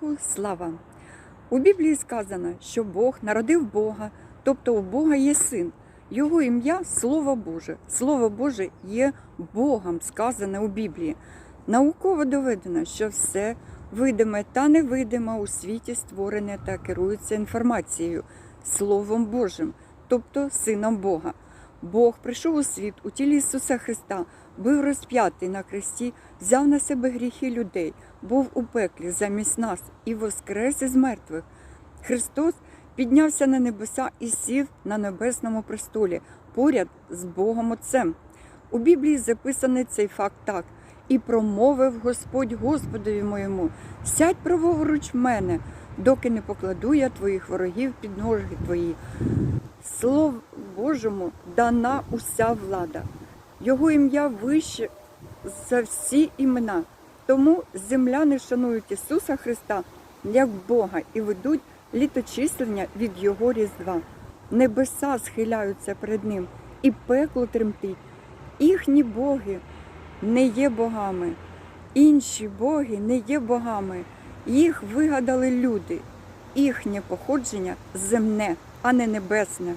Богу слава! У Біблії сказано, що Бог народив Бога, тобто у Бога є син. Його ім'я Слово Боже. Слово Боже є Богом, сказане у Біблії. Науково доведено, що все видиме та невидиме у світі створене та керується інформацією, Словом Божим, тобто Сином Бога. Бог прийшов у світ у тілі Ісуса Христа, був розп'ятий на хресті, взяв на себе гріхи людей, був у пеклі замість нас і воскрес із мертвих. Христос піднявся на небеса і сів на небесному престолі поряд з Богом Отцем. У Біблії записаний цей факт так. І промовив Господь Господові моєму: сядь праворуч мене, доки не покладу я твоїх ворогів під ножки твої. Слову Божому дана уся влада. Його ім'я вище за всі імена. Тому земляни шанують Ісуса Христа як Бога і ведуть літочислення від Його Різдва. Небеса схиляються перед Ним, і пекло тремтить. Їхні боги не є богами, інші боги не є богами. Їх вигадали люди. Їхнє походження земне, а не небесне.